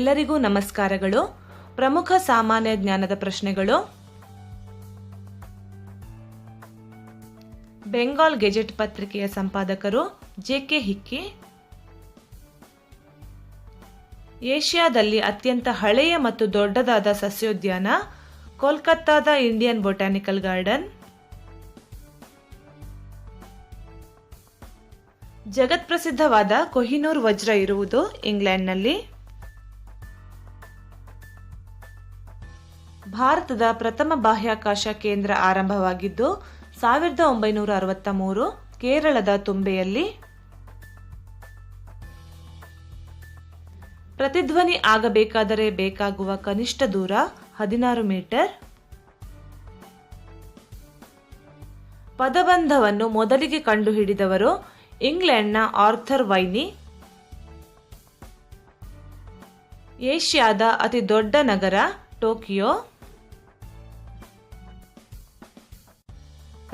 ಎಲ್ಲರಿಗೂ ನಮಸ್ಕಾರಗಳು. ಪ್ರಮುಖ ಸಾಮಾನ್ಯ ಜ್ಞಾನದ ಪ್ರಶ್ನೆಗಳು. ಬೆಂಗಾಲ್ ಗೆಜೆಟ್ ಪತ್ರಿಕೆಯ ಸಂಪಾದಕರು ಜೆಕೆ ಹಿಕ್ಕಿ. ಏಷ್ಯಾದಲ್ಲಿ ಅತ್ಯಂತ ಹಳೆಯ ಮತ್ತು ದೊಡ್ಡದಾದ ಸಸ್ಯೋದ್ಯಾನ, ಕೋಲ್ಕತ್ತಾದ ಇಂಡಿಯನ್ ಬೊಟ್ಯಾನಿಕಲ್ ಗಾರ್ಡನ್. ಜಗತ್ಪ್ರಸಿದ್ಧವಾದ ಕೊಹಿನೂರ್ ವಜ್ರ ಇರುವುದು ಇಂಗ್ಲೆಂಡ್ನಲ್ಲಿ. ಭಾರತದ ಪ್ರಥಮ ಬಾಹ್ಯಾಕಾಶ ಕೇಂದ್ರ ಆರಂಭವಾಗಿದ್ದು, ಸಾವಿರದ ಒಂಬೈನೂರ ಅರವತ್ತ ಮೂರು ಕೇರಳದ ತುಂಬೆಯಲ್ಲಿ ಪ್ರತಿಧ್ವನಿ ಆಗಬೇಕಾದರೆ ಬೇಕಾಗುವ ಕನಿಷ್ಠ ದೂರ ಹದಿನಾರು ಮೀಟರ್. ಪದಬಂಧವನ್ನು ಮೊದಲಿಗೆ ಕಂಡುಹಿಡಿದವರು ಇಂಗ್ಲೆಂಡ್ನ ಆರ್ಥರ್ ವೈನಿ. ಏಷ್ಯಾದ ಅತಿ ದೊಡ್ಡ ನಗರ ಟೋಕಿಯೋ.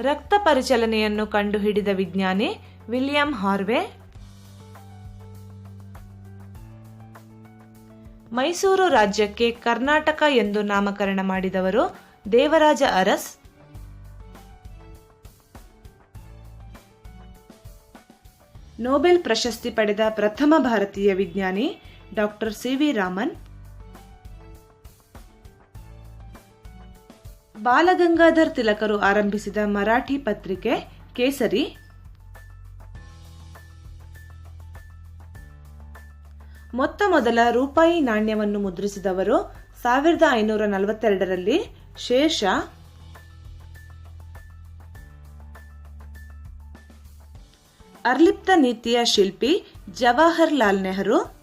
ರಕ್ತ ಪರಿಚಲನೆಯನ್ನು ಕಂಡುಹಿಡಿದ ವಿಜ್ಞಾನಿ ವಿಲಿಯಂ ಹಾರ್ವೆ. ಮೈಸೂರು ರಾಜ್ಯಕ್ಕೆ ಕರ್ನಾಟಕ ಎಂದು ನಾಮಕರಣ ಮಾಡಿದವರು ದೇವರಾಜ ಅರಸ್. ನೊಬೆಲ್ ಪ್ರಶಸ್ತಿ ಪಡೆದ ಪ್ರಥಮ ಭಾರತೀಯ ವಿಜ್ಞಾನಿ doctor C V Raman. Balagangadhar ತಿಲಕರು ಆರಂಭಿಸಿದ ಮರಾಠಿ ಪತ್ರಿಕೆ ಕೇಸರಿ. ಮೊತ್ತ ಮೊದಲ ರೂಪಾಯಿ ನಾಣ್ಯವನ್ನು ಮುದ್ರಿಸಿದವರು ಸಾವಿರದ ಐನೂರ ನಲವತ್ತೆರಡರಲ್ಲಿ ಶೇಷ. ಅರ್ಲಿಪ್ತ ನೀತಿಯ ಶಿಲ್ಪಿ ಜವಾಹರ್ಲಾಲ್ ನೆಹರು.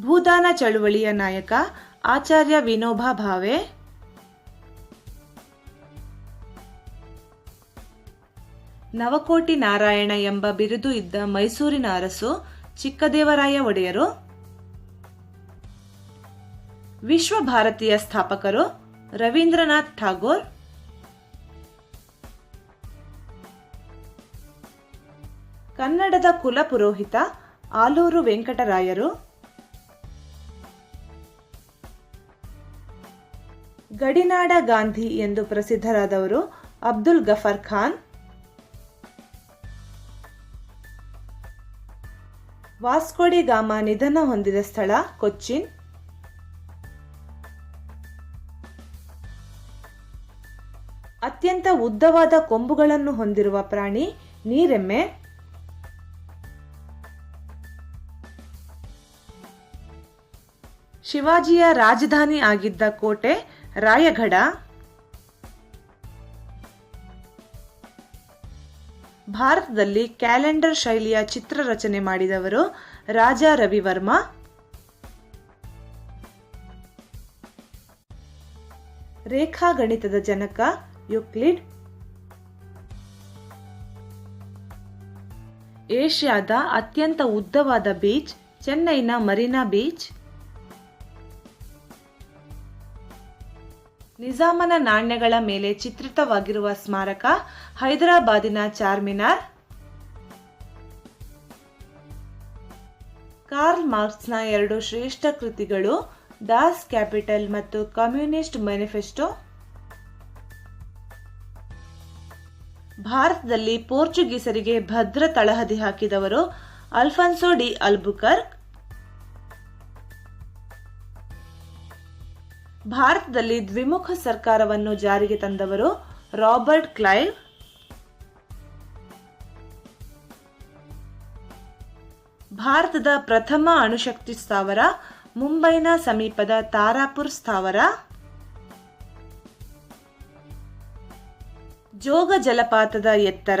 ಭೂದಾನ ಚಳುವಳಿಯ ನಾಯಕ ಆಚಾರ್ಯ ವಿನೋಬಾ ಭಾವೆ. ನವಕೋಟಿ ನಾರಾಯಣ ಎಂಬ ಬಿರುದು ಇದ್ದ ಮೈಸೂರಿನ ಅರಸು ಚಿಕ್ಕದೇವರಾಯ ಒಡೆಯರು. ವಿಶ್ವ ಭಾರತೀಯ ಸ್ಥಾಪಕರು ರವೀಂದ್ರನಾಥ್ ಠಾಗೋರ್. ಕನ್ನಡದ ಕುಲಪುರೋಹಿತ ಆಲೂರು ವೆಂಕಟರಾಯರು. ಗಡಿನಾಡ ಗಾಂಧಿ ಎಂದು ಪ್ರಸಿದ್ಧರಾದವರು Abdul Ghaffar Khan. Vasco da Gama ನಿಧನ ಹೊಂದಿದ ಸ್ಥಳ ಕೊಚ್ಚಿನ್. ಅತ್ಯಂತ ಉದ್ದವಾದ ಕೊಂಬುಗಳನ್ನು ಹೊಂದಿರುವ ಪ್ರಾಣಿ ನೀರೆಮ್ಮೆ. ಶಿವಾಜಿಯ ರಾಜಧಾನಿ ಆಗಿದ್ದ ಕೋಟೆ ರಾಯಗಢ ಭಾರತದಲ್ಲಿ ಕ್ಯಾಲೆಂಡರ್ ಶೈಲಿಯ ಚಿತ್ರರಚನೆ ಮಾಡಿದವರು ರಾಜ ರವಿವರ್ಮ. ರೇಖಾಗಣಿತದ ಜನಕ ಯುಕ್ಲಿಡ್. ಏಷ್ಯಾದ ಅತ್ಯಂತ ಉದ್ದವಾದ ಬೀಚ್ ಚೆನ್ನೈನ ಮರೀನಾ ಬೀಚ್. ನಿಜಾಮನ ನಾಣ್ಯಗಳ ಮೇಲೆ ಚಿತ್ರಿತವಾಗಿರುವ ಸ್ಮಾರಕ ಹೈದರಾಬಾದಿನ ಚಾರ್ಮಿನಾರ್. ಕಾರ್ಲ್ ಮಾರ್ಕ್ಸ್ನ ಎರಡು ಶ್ರೇಷ್ಠ ಕೃತಿಗಳು ದಾಸ್ ಕ್ಯಾಪಿಟಲ್ ಮತ್ತು ಕಮ್ಯುನಿಸ್ಟ್ ಮ್ಯಾನಿಫೆಸ್ಟೋ. ಭಾರತದಲ್ಲಿ ಪೋರ್ಚುಗೀಸರಿಗೆ ಭದ್ರ ತಳಹದಿ ಹಾಕಿದವರು ಅಲ್ಫಾನ್ಸೋ ಡಿ ಅಲ್ಬುಕರ್ಕ್ ಭಾರತದಲ್ಲಿ ದ್ವಿಮುಖ ಸರ್ಕಾರವನ್ನು ಜಾರಿಗೆ ತಂದವರು ರಾಬರ್ಟ್ ಕ್ಲೈವ್. ಭಾರತದ ಪ್ರಥಮ ಅಣುಶಕ್ತಿ ಸ್ಥಾವರ ಮುಂಬೈನ ಸಮೀಪದ ತಾರಾಪುರ್ ಸ್ಥಾವರ. ಜೋಗ ಜಲಪಾತದ ಎತ್ತರ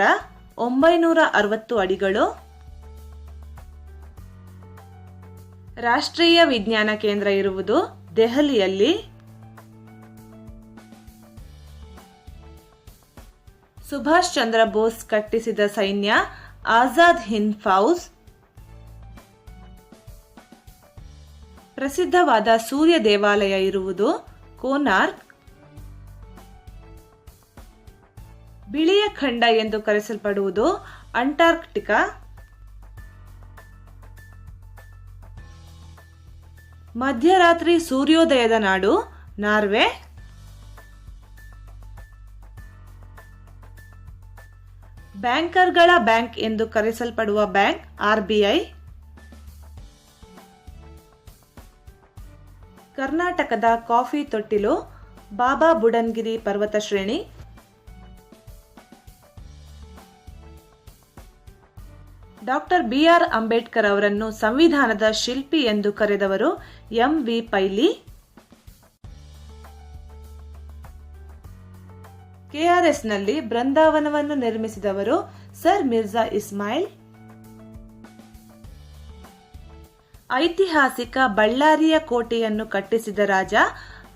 ಒಂಬೈನೂರ ಅರವತ್ತು ಅಡಿಗಳು. ರಾಷ್ಟ್ರೀಯ ವಿಜ್ಞಾನ ಕೇಂದ್ರ ಇರುವುದು ದೆಹಲಿಯಲ್ಲಿ. ಸುಭಾಷ್ ಚಂದ್ರ ಬೋಸ್ ಕಟ್ಟಿಸಿದ ಸೈನ್ಯ ಆಜಾದ್ ಹಿಂದ್ ಫೌಜ್. ಪ್ರಸಿದ್ಧವಾದ ಸೂರ್ಯ ದೇವಾಲಯ ಇರುವುದು ಕೋನಾರ್ಕ್. ಬಿಳಿಯ ಖಂಡ ಎಂದು ಕರೆಸಲ್ಪಡುವುದು ಅಂಟಾರ್ಕ್ಟಿಕಾ. ಮಧ್ಯರಾತ್ರಿ ಸೂರ್ಯೋದಯದ ನಾಡು ನಾರ್ವೆ. ಬ್ಯಾಂಕರ್ಗಳ ಬ್ಯಾಂಕ್ ಎಂದು ಕರೆಸಲ್ಪಡುವ ಬ್ಯಾಂಕ್, ಆರ್ಬಿಐ. ಕರ್ನಾಟಕದ ಕಾಫಿ ತೊಟ್ಟಿಲು, ಬಾಬಾ ಬುಡನ್ಗಿರಿ ಪರ್ವತ ಶ್ರೇಣಿ. ಡಾಕ್ಟರ್ ಬಿಆರ್ ಅಂಬೇಡ್ಕರ್ ಅವರನ್ನು ಸಂವಿಧಾನದ ಶಿಲ್ಪಿ ಎಂದು ಕರೆದವರು ಎಂ ವಿ ಪೈಲಿ. ಕೆಆರ್ಎಸ್ನಲ್ಲಿ ಬೃಂದಾವನವನ್ನು ನಿರ್ಮಿಸಿದವರು ಸರ್ ಮಿರ್ಜಾ ಇಸ್ಮಾಯಿಲ್. ಐತಿಹಾಸಿಕ ಬಳ್ಳಾರಿಯ ಕೋಟೆಯನ್ನು ಕಟ್ಟಿಸಿದ ರಾಜ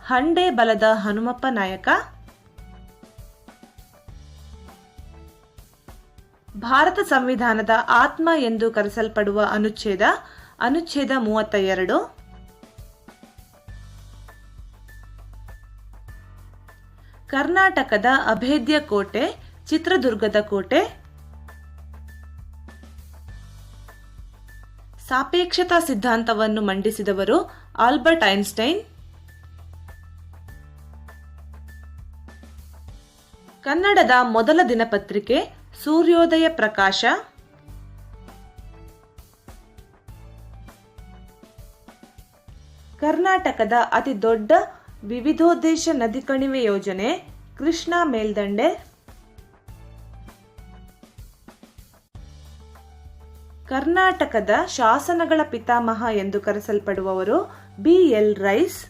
ಹಂಡೆ ಬಲದ ಹನುಮಪ್ಪ ನಾಯಕ. ಭಾರತ ಸಂವಿಧಾನದ ಆತ್ಮ ಎಂದು ಕರೆಸಲ್ಪಡುವ ಅನುಚ್ಛೇದ ಅನುಚ್ಛೇದ ಮೂವತ್ತ ಎರಡು ಕರ್ನಾಟಕದ ಅಭೇದ್ಯ ಕೋಟೆ, ಚಿತ್ರದುರ್ಗದ ಕೋಟೆ. ಸಾಪೇಕ್ಷತಾ ಸಿದ್ಧಾಂತವನ್ನು ಮಂಡಿಸಿದವರು ಆಲ್ಬರ್ಟ್ ಐನ್ಸ್ಟೈನ್. ಕನ್ನಡದ ಮೊದಲ ದಿನಪತ್ರಿಕೆ ಸೂರ್ಯೋದಯ ಪ್ರಕಾಶ. ಕರ್ನಾಟಕದ ಅತಿ ದೊಡ್ಡ ವಿವಿಧೋದ್ದೇಶ ನದಿ ಕಣಿವೆ ಯೋಜನೆ, ಕೃಷ್ಣಾ ಮೇಲ್ದಂಡೆ. ಕರ್ನಾಟಕದ ಶಾಸನಗಳ ಪಿತಾಮಹ ಎಂದು ಕರೆಸಲ್ಪಡುವವರು ಬಿ. ಎಲ್. ರೈಸ್.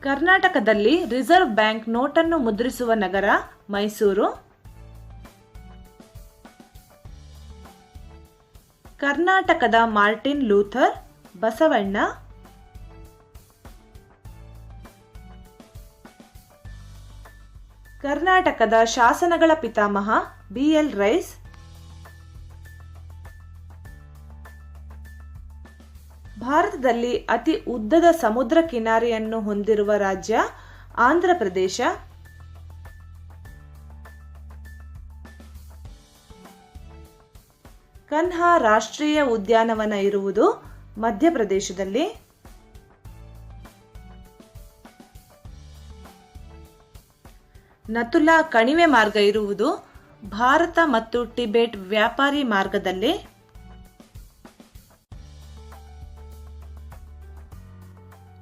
ಕರ್ನಾಟಕದಲ್ಲಿ ರಿಸರ್ವ್ ಬ್ಯಾಂಕ್ ನೋಟನ್ನು ಮುದ್ರಿಸುವ ನಗರ ಮೈಸೂರು. ಕರ್ನಾಟಕದ ಮಾರ್ಟಿನ್ ಲೂಥರ್, ಬಸವಣ್ಣ. ಕರ್ನಾಟಕದ ಶಾಸನಗಳ ಪಿತಾಮಹ, ಬಿ ಎಲ್ ರೈಸ್. ಭಾರತದಲ್ಲಿ ಅತಿ ಉದ್ದದ ಸಮುದ್ರ ಕಿನಾರೆಯನ್ನು ಹೊಂದಿರುವ ರಾಜ್ಯ ಆಂಧ್ರ ಪ್ರದೇಶ. ಕನ್ಹಾ ರಾಷ್ಟ್ರೀಯ ಉದ್ಯಾನವನ ಇರುವುದು ಮಧ್ಯಪ್ರದೇಶದಲ್ಲಿ. ನತುಲಾ ಕಣಿವೆ ಮಾರ್ಗ ಇರುವುದು ಭಾರತ ಮತ್ತು ಟಿಬೆಟ್ ವ್ಯಾಪಾರಿ ಮಾರ್ಗದಲ್ಲಿ.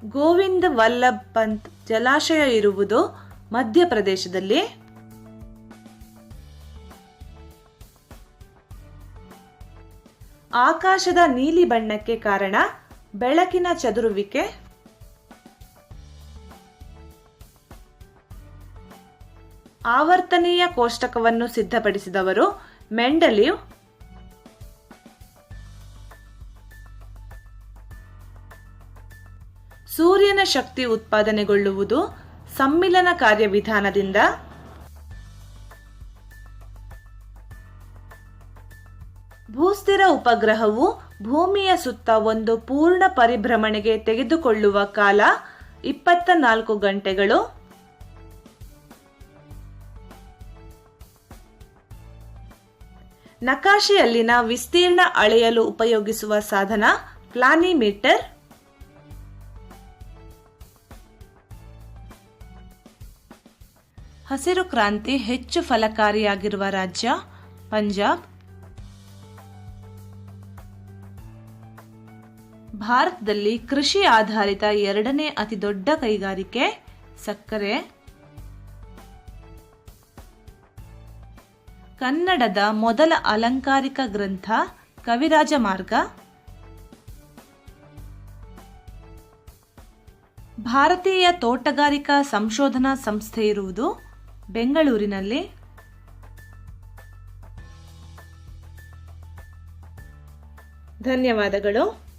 ಗೋವಿಂದ ವಲ್ಲಭ್ ಪಂತ್ ಜಲಾಶಯ ಇರುವುದು ಮಧ್ಯಪ್ರದೇಶದಲ್ಲಿ. ಆಕಾಶದ ನೀಲಿ ಬಣ್ಣಕ್ಕೆ ಕಾರಣ ಬೆಳಕಿನ ಚದುರುವಿಕೆ. ಆವರ್ತನೀಯ ಕೋಷ್ಟಕವನ್ನು ಸಿದ್ಧಪಡಿಸಿದವರು ಮೆಂಡಲಿವ್ ಸೂರ್ಯನ ಶಕ್ತಿ ಉತ್ಪಾದನೆಗೊಳ್ಳುವುದು ಸಮ್ಮಿಲನ ಕಾರ್ಯವಿಧಾನದಿಂದ ಭೂಸ್ಥಿರ ಉಪಗ್ರಹವು ಭೂಮಿಯ ಸುತ್ತ ಒಂದು ಪೂರ್ಣ ಪರಿಭ್ರಮಣೆಗೆ ತೆಗೆದುಕೊಳ್ಳುವ ಕಾಲ ಇಪ್ಪತ್ತ ನಾಲ್ಕು ಗಂಟೆಗಳು. ನಕಾಶೆಯಲ್ಲಿನ ವಿಸ್ತೀರ್ಣ ಅಳೆಯಲು ಉಪಯೋಗಿಸುವ ಸಾಧನ ಪ್ಲಾನಿಮೀಟರ್. ಹಸಿರು ಕ್ರಾಂತಿ ಹೆಚ್ಚು ಫಲಕಾರಿಯಾಗಿರುವ ರಾಜ್ಯ ಪಂಜಾಬ್. ಭಾರತದಲ್ಲಿ ಕೃಷಿ ಆಧಾರಿತ ಎರಡನೇ ಅತಿ ದೊಡ್ಡ ಕೈಗಾರಿಕೆ ಸಕ್ಕರೆ. ಕನ್ನಡದ ಮೊದಲ ಅಲಂಕಾರಿಕ ಗ್ರಂಥ ಕವಿರಾಜ ಮಾರ್ಗ. ಭಾರತೀಯ ತೋಟಗಾರಿಕಾ ಸಂಶೋಧನಾ ಸಂಸ್ಥೆ ಇರುವುದು ಬೆಂಗಳೂರಿನಲ್ಲಿ. ಧನ್ಯವಾದಗಳು.